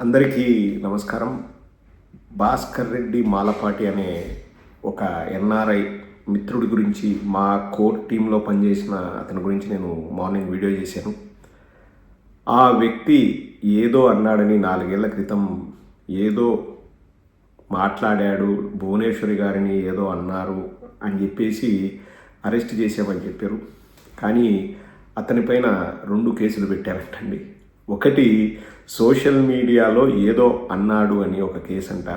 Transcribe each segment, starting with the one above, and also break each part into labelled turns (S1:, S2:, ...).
S1: అందరికీ నమస్కారం. భాస్కర్ రెడ్డి మాలపాటి అనే ఒక ఎన్ఆర్ఐ మిత్రుడి గురించి మా కోర్ టీంలో పనిచేసిన అతని గురించి నేను మార్నింగ్ వీడియో చేశాను. ఆ వ్యక్తి ఏదో అన్నాడని నాలుగేళ్ళ క్రితం ఏదో మాట్లాడాడు భువనేశ్వరి గారిని ఏదో అన్నారు అని చెప్పేసి అరెస్ట్ చేసామని చెప్పారు. కానీ అతనిపైన రెండు కేసులు పెట్టారంటండి. ఒకటి సోషల్ మీడియాలో ఏదో అన్నాడు అని ఒక కేసు అంట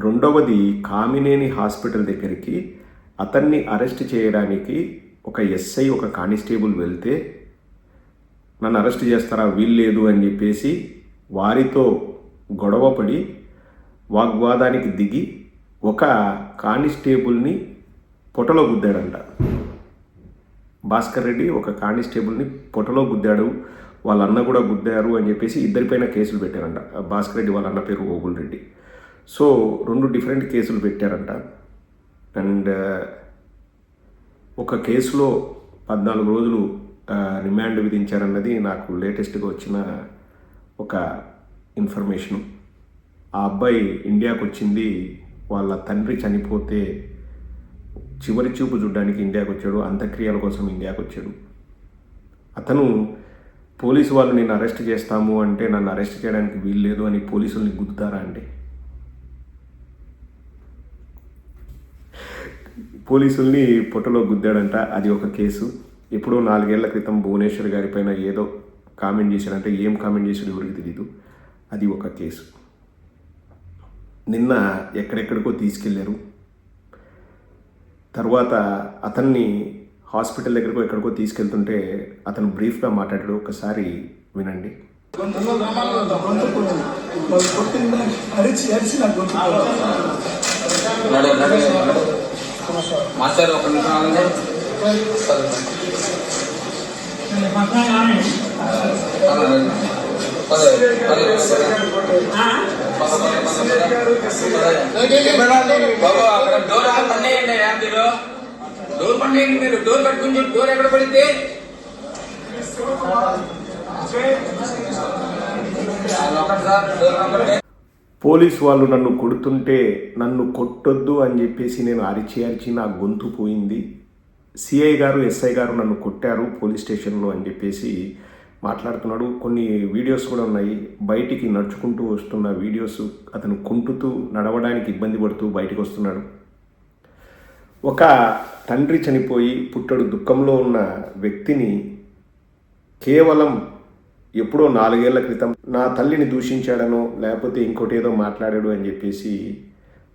S1: రెండవది కామినేని హాస్పిటల్ దగ్గరికి అతన్ని అరెస్ట్ చేయడానికి ఒక ఎస్ఐ ఒక కానిస్టేబుల్ వెళ్తే నన్ను అరెస్ట్ చేస్తారా వీల్లేదు అని చెప్పేసి వారితో గొడవపడి వాగ్వాదానికి దిగి ఒక కానిస్టేబుల్ని పొటలో గుద్దాడంట. భాస్కర్ రెడ్డి ఒక కానిస్టేబుల్ని పొటలో గుద్దాడు. వాళ్ళ అన్న కూడా గుద్దారు అని చెప్పేసి ఇద్దరిపైన కేసులు పెట్టారంట. భాస్కర్ రెడ్డి వాళ్ళ అన్న పేరు ఓగుల్ రెడ్డి. సో రెండు డిఫరెంట్ కేసులు పెట్టారంట. అండ్ ఒక కేసులో పద్నాలుగు రోజులు రిమాండ్ విధించారన్నది నాకు లేటెస్ట్గా వచ్చిన ఒక ఇన్ఫర్మేషను. ఆ అబ్బాయి ఇండియాకు వచ్చింది వాళ్ళ తండ్రి చనిపోతే చివరి చూపు చూడడానికి ఇండియాకు వచ్చాడు అంత్యక్రియల కోసం ఇండియాకు వచ్చాడు అతను పోలీసు వాళ్ళు నేను అరెస్ట్ చేస్తాము అంటే నన్ను అరెస్ట్ చేయడానికి వీలు లేదు అని పోలీసుల్ని గుద్దుతారా అండి? పోలీసుల్ని పొట్టలో గుద్దాడంట అది ఒక కేసు. ఎప్పుడో నాలుగేళ్ళ క్రితం భువనేశ్వర్ గారిపైన ఏదో కామెంట్ చేశాడంటే ఏం కామెంట్ చేశాడు ఎవరికి తెలియదు అది ఒక కేసు. నిన్న ఎక్కడెక్కడికో తీసుకెళ్ళారు తర్వాత అతన్ని హాస్పిటల్ దగ్గరకు ఎక్కడికో తీసుకెళ్తుంటే అతను బ్రీఫ్గా మాట్లాడాడు. ఒకసారి వినండి.
S2: మాస్టర్ ఒక నిమిషం. బాబు అక్కడ డోర్ డోర్ పండేయండి మీరు డోర్ కట్టుకుని చెప్పి డోర్ ఎక్కడ పడితే?
S1: పోలీస్ వాళ్ళు నన్ను కొడుతుంటే నన్ను కొట్టొద్దు అని చెప్పేసి నేను అరిచి అరిచి నా గొంతు పోయింది. సిఐ గారు ఎస్ఐ గారు నన్ను కొట్టారు పోలీస్ స్టేషన్లో అని చెప్పేసి మాట్లాడుతున్నాడు. కొన్ని వీడియోస్ కూడా ఉన్నాయి. బయటికి నడుచుకుంటూ వస్తున్న వీడియోస్ అతను కుంటుతూ నడవడానికి ఇబ్బంది పడుతూ బయటకు వస్తున్నాడు. ఒక తండ్రి చనిపోయి పుట్టడు దుఃఖంలో ఉన్న వ్యక్తిని కేవలం ఎప్పుడో నాలుగేళ్ళ క్రితం నా తల్లిని దూషించాడనో లేకపోతే ఇంకోటి ఏదో మాట్లాడాడు అని చెప్పేసి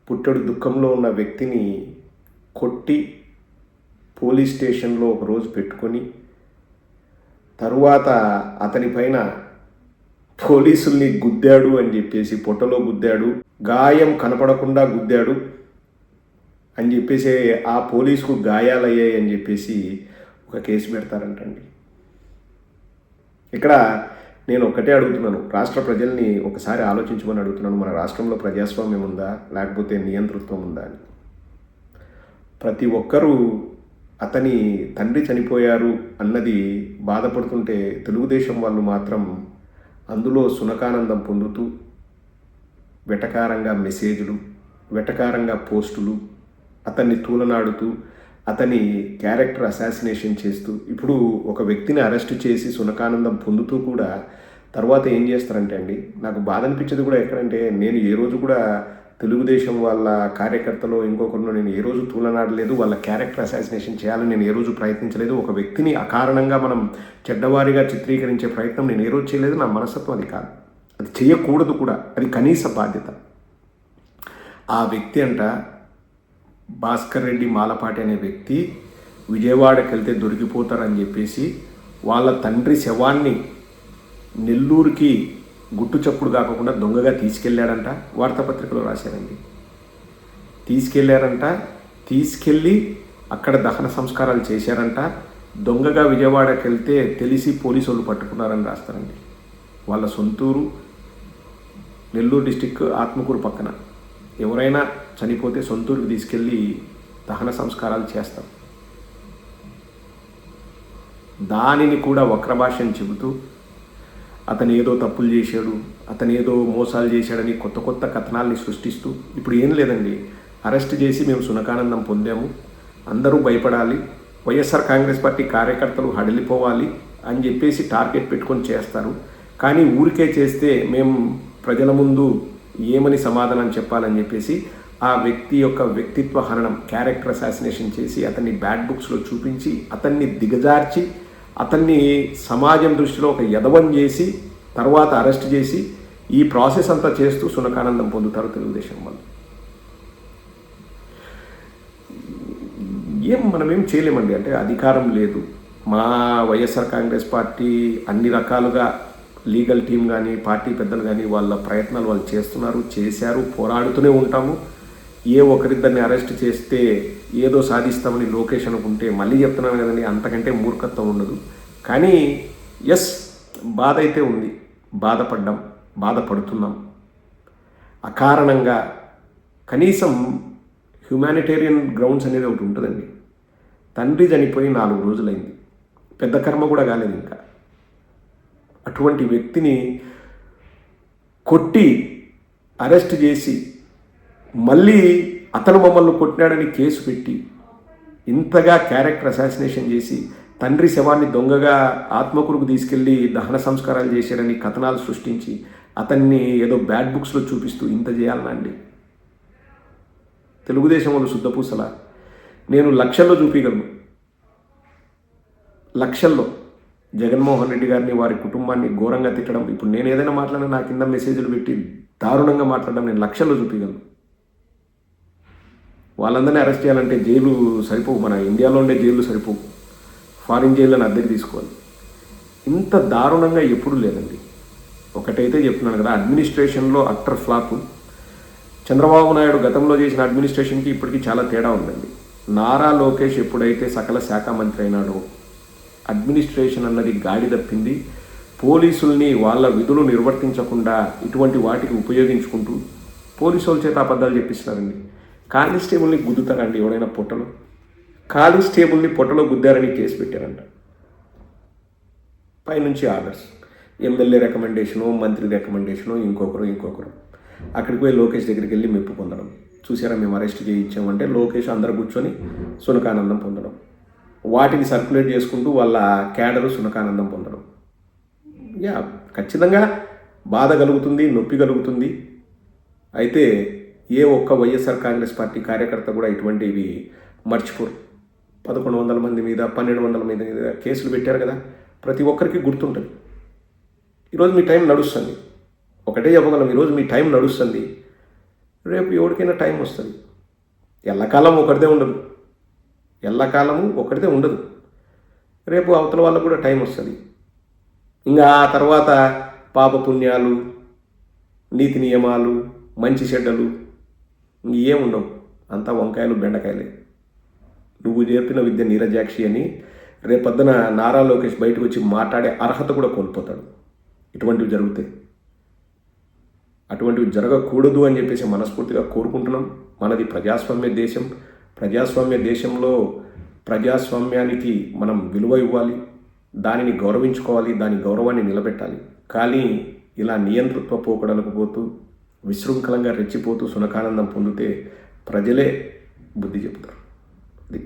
S1: పుట్టడు దుఃఖంలో ఉన్న వ్యక్తిని కొట్టి పోలీస్ స్టేషన్లో ఒక రోజు పెట్టుకొని తరువాత అతనిపైన పోలీసుల్ని గుద్దాడు అని చెప్పేసి పొట్టలో గుద్దాడు గాయం కనపడకుండా గుద్దాడు అని చెప్పేసి ఆ పోలీసుకు గాయాలయ్యాయి అని చెప్పేసి ఒక కేసు పెడతారంటండి. ఇక్కడ నేను ఒక్కటే అడుగుతున్నాను. రాష్ట్ర ప్రజల్ని ఒకసారి ఆలోచించమని అడుగుతున్నాను. మన రాష్ట్రంలో ప్రజాస్వామ్యం ఉందా? లేకపోతే నియంతృత్వం ఉందా అని. ప్రతి ఒక్కరూ అతని తండ్రి చనిపోయారు అన్నది బాధపడుతుంటే తెలుగుదేశం వాళ్ళు మాత్రం అందులో సునకానందం పొందుతూ వెటకారంగా మెసేజ్లు వెటకారంగా పోస్టులు అతన్ని తూలనాడుతూ అతని క్యారెక్టర్ అసాసినేషన్ చేస్తూ ఇప్పుడు ఒక వ్యక్తిని అరెస్ట్ చేసి సునకానందం పొందుతూ కూడా తర్వాత ఏం చేస్తారంటే అండి నాకు బాధ అనిపించేది కూడా ఎక్కడంటే నేను ఏ రోజు కూడా తెలుగుదేశం వాళ్ళ కార్యకర్తలు ఇంకొకరిలో నేను ఏ రోజు తూలనాడలేదు వాళ్ళ క్యారెక్టర్ అసాసినేషన్ చేయాలని నేను ఏ రోజు ప్రయత్నించలేదు ఒక వ్యక్తిని అకారణంగా మనం చెడ్డవారిగా చిత్రీకరించే ప్రయత్నం నేను ఏ రోజు చేయలేదు నా మనస్తత్వం అది కాదు. అది చేయకూడదు కూడా అది కనీస బాధ్యత. ఆ వ్యక్తి అంట భాస్కర్ రెడ్డి మాలపాటి అనే వ్యక్తి విజయవాడకి వెళ్తే దొరికిపోతారని చెప్పేసి వాళ్ళ తండ్రి శవాన్ని నెల్లూరుకి గుట్టు చప్పుడు కాకుండా దొంగగా తీసుకెళ్ళాడంట వార్తాపత్రికలో రాశారండి. తీసుకెళ్ళారంట తీసుకెళ్ళి అక్కడ దహన సంస్కారాలు చేశారంట. దొంగగా విజయవాడకి వెళ్తే తెలిసి పోలీసు వాళ్ళు పట్టుకున్నారని రాస్తారండి. వాళ్ళ సొంతూరు నెల్లూరు డిస్టిక్ ఆత్మకూరు పక్కన. ఎవరైనా చనిపోతే సొంతూరుకి తీసుకెళ్ళి దహన సంస్కారాలు చేస్తాం. దానిని కూడా వక్రభాష్యం చెబుతూ అతను ఏదో తప్పులు చేశాడు అతను ఏదో మోసాలు చేశాడని కొత్త కొత్త కథనాల్ని సృష్టిస్తూ ఇప్పుడు ఏం లేదండి. అరెస్ట్ చేసి మేము సునకానందం పొందాము. అందరూ భయపడాలి. వైఎస్ఆర్ కాంగ్రెస్ పార్టీ కార్యకర్తలు హడలిపోవాలి అని చెప్పేసి టార్గెట్ పెట్టుకొని చేస్తారు. కానీ ఊరికే చేస్తే మేము ప్రజల ముందు ఏమని సమాధానం చెప్పాలని చెప్పేసి ఆ వ్యక్తి యొక్క వ్యక్తిత్వ హరణం క్యారెక్టర్ అసాసినేషన్ చేసి అతన్ని బ్యాడ్ బుక్స్లో చూపించి అతన్ని దిగజార్చి అతన్ని సమాజం దృష్టిలో ఒక యదవం చేసి తర్వాత అరెస్ట్ చేసి ఈ ప్రాసెస్ అంతా చేస్తూ సునకానందం పొందుతారు తెలుగుదేశం వాళ్ళు. ఏం మనం ఏం చేయలేమండి? అంటే అధికారం లేదు. మా వైఎస్ఆర్ కాంగ్రెస్ పార్టీ అన్ని రకాలుగా లీగల్ టీం కానీ పార్టీ పెద్దలు కానీ వాళ్ళ ప్రయత్నాలు వాళ్ళు చేస్తున్నారు చేశారు పోరాడుతూనే ఉంటాము. ఏ ఒకరిద్దరిని అరెస్ట్ చేస్తే ఏదో సాధిస్తామని లోకేష్ అనుకుంటే మళ్ళీ చెప్తున్నాను కదండి అంతకంటే మూర్ఖత్వం ఉండదు. కానీ ఎస్ బాధ అయితే ఉంది. బాధపడ్డాం బాధపడుతున్నాం. అకారణంగా కనీసం హ్యుమానిటేరియన్ గ్రౌండ్స్ అనేది ఒకటి ఉంటుందండి. తండ్రి చనిపోయి నాలుగు రోజులైంది. పెద్ద కర్మ కూడా కాలేదు ఇంకా. అటువంటి వ్యక్తిని కొట్టి అరెస్ట్ చేసి మళ్ళీ అతను మమ్మల్ని కొట్టినాడని కేసు పెట్టి ఇంతగా క్యారెక్టర్ అసాసినేషన్ చేసి తండ్రి శవాన్ని దొంగగా ఆత్మకురుకు తీసుకెళ్ళి దహన సంస్కారాలు చేశారని కథనాలు సృష్టించి అతన్ని ఏదో బ్యాడ్ బుక్స్లో చూపిస్తూ ఇంత చేయాలనండి తెలుగుదేశం వాళ్ళు శుద్ధపూసల. నేను లక్షల్లో చూపించగలను లక్షల్లో. జగన్మోహన్ రెడ్డి గారిని వారి కుటుంబాన్ని ఘోరంగా తిట్టడం. ఇప్పుడు నేను ఏదైనా మాట్లాడినా నా కింద మెసేజ్లు పెట్టి దారుణంగా మాట్లాడడం నేను లక్షల్లో చూపించగలను వాళ్ళందరినీ అరెస్ట్ చేయాలంటే జైలు సరిపోవు. మన ఇండియాలో ఉండే జైలు సరిపోవు. ఫారిన్ జైళ్ళని అద్దెకి తీసుకోవాలి. ఇంత దారుణంగా ఎప్పుడూ లేదండి. ఒకటైతే చెప్తున్నాను కదా అడ్మినిస్ట్రేషన్లో అట్టర్ ఫ్లాప్. చంద్రబాబు నాయుడు గతంలో చేసిన అడ్మినిస్ట్రేషన్కి ఇప్పటికీ చాలా తేడా ఉందండి. నారా లోకేష్ ఎప్పుడైతే సకల శాఖ మంత్రి అయినాడో అడ్మినిస్ట్రేషన్ అన్నది గాడి తప్పింది. పోలీసుల్ని వాళ్ళ విధులు నిర్వర్తించకుండా ఇటువంటి వాటికి ఉపయోగించుకుంటూ పోలీసు వాళ్ళ చేత అబద్ధాలు చెప్పిస్తున్నారండి. కానిస్టేబుల్ని గుద్దుతారండి ఎవడైనా పొట్టలో? కానిస్టేబుల్ని పొట్టలో గుద్దారని కేసు పెట్టారంట. పైనుంచి ఆర్డర్స్ ఎమ్మెల్యే రికమెండేషను మంత్రి రికమెండేషను ఇంకొకరు ఇంకొకరు. అక్కడికి పోయి లోకేష్ దగ్గరికి వెళ్ళి మెప్పు పొందడం. చూసారా మేము అరెస్ట్ చేయించామంటే లోకేష్ అందరు కూర్చొని సునకానందం పొందడం. వాటిని సర్క్యులేట్ చేసుకుంటూ వాళ్ళ క్యాడరు సునకానందం పొందడం. యా ఖచ్చితంగా బాధ కలుగుతుంది నొప్పి కలుగుతుంది. అయితే ఏ ఒక్క వైఎస్ఆర్ కాంగ్రెస్ పార్టీ కార్యకర్త కూడా ఇటువంటివి మర్చిపోరు. పదకొండు వందల మంది మీద పన్నెండు వందల మంది మీద కేసులు పెట్టారు కదా ప్రతి ఒక్కరికి గుర్తుంటుంది. ఈరోజు మీ టైం నడుస్తుంది. ఒకటే చెప్పగలం ఈరోజు మీ టైం నడుస్తుంది. రేపు ఎవరికైనా టైం వస్తుంది. ఎల్లకాలం ఒకరిదే ఉండదు. ఎల్లకాలము ఒకరిదే ఉండదు. రేపు అవతల వాళ్ళకు కూడా టైం వస్తుంది. ఇంకా ఆ తర్వాత పాప పుణ్యాలు నీతి నియమాలు మంచి చెడ్డలు ఏముండవు అంతా వంకాయలు బెండకాయలే. నువ్వు నేర్పిన విద్య నీరజాక్షి అని రేపొద్దున నారా లోకేష్ బయటకు వచ్చి మాట్లాడే అర్హత కూడా కోల్పోతాడు. ఇటువంటివి జరుగుతాయి. అటువంటివి జరగకూడదు అని చెప్పేసి మనస్ఫూర్తిగా కోరుకుంటున్నాం. మనది ప్రజాస్వామ్య దేశం. ప్రజాస్వామ్య దేశంలో ప్రజాస్వామ్యానికి మనం విలువ ఇవ్వాలి. దానిని గౌరవించుకోవాలి. దాని గౌరవాన్ని నిలబెట్టాలి. కానీ ఇలా నియంతృత్వ పోకడలకు పోతూ విశృంఖలంగా రెచ్చిపోతూ సునకానందం పొందితే ప్రజలే బుద్ధి చెప్తారు అది